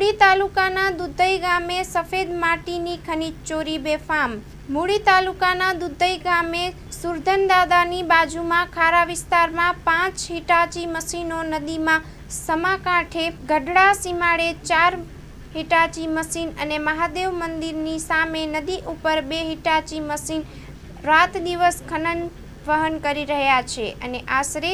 મૂળી તાલુકાના દુધઈ ગામે સફેદ માટીની ખનીજ ચોરી બેફામ. મૂળી તાલુકાના દુધઈ ગામે સુરધન દાદાની બાજુમાં ખારા વિસ્તારમાં પાંચ હિટાચી મશીનો નદીમાં સમાકાંઠે ગઢડા સીમાડે ચાર હિટાચી મશીન અને મહાદેવ મંદિરની સામે નદી ઉપર બે હિટાચી મશીન રાત દિવસ ખનન વહન કરી રહ્યા છે અને આશરે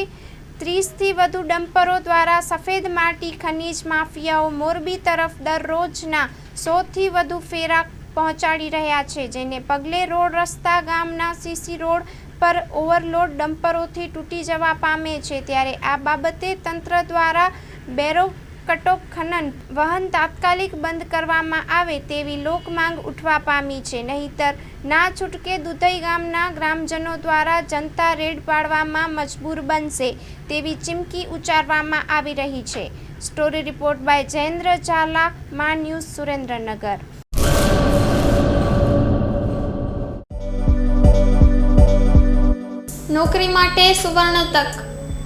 ત્રીસથી વધુ ડમ્પરો દ્વારા સફેદ માટી ખનીજ માફિયાઓ મોરબી તરફ દરરોજના સોથી વધુ ફેરા પહોંચાડી રહ્યા છે, જેને પગલે રોડ રસ્તા ગામના સીસી રોડ પર ઓવરલોડ ડમ્પરોથી તૂટી જવા પામે છે. ત્યારે આ બાબતે તંત્ર દ્વારા બેરો કટોક ખનન વહન તાત્કાલિક બંધ કરવામાં આવે તેવી લોકમાંગ ઉઠવા પામી છે. નહીતર ના છૂટકે દુધઈ ગામના ગ્રામજનો દ્વારા જનતા રેડ પાડવામાં મજબૂર બનશે તેવી ચીમકી ઉચ્ચારવામાં આવી રહી છે. Story report by Jayendra Zala, Maa news Surendranagar. નોકરી માટે સુવર્ણ તક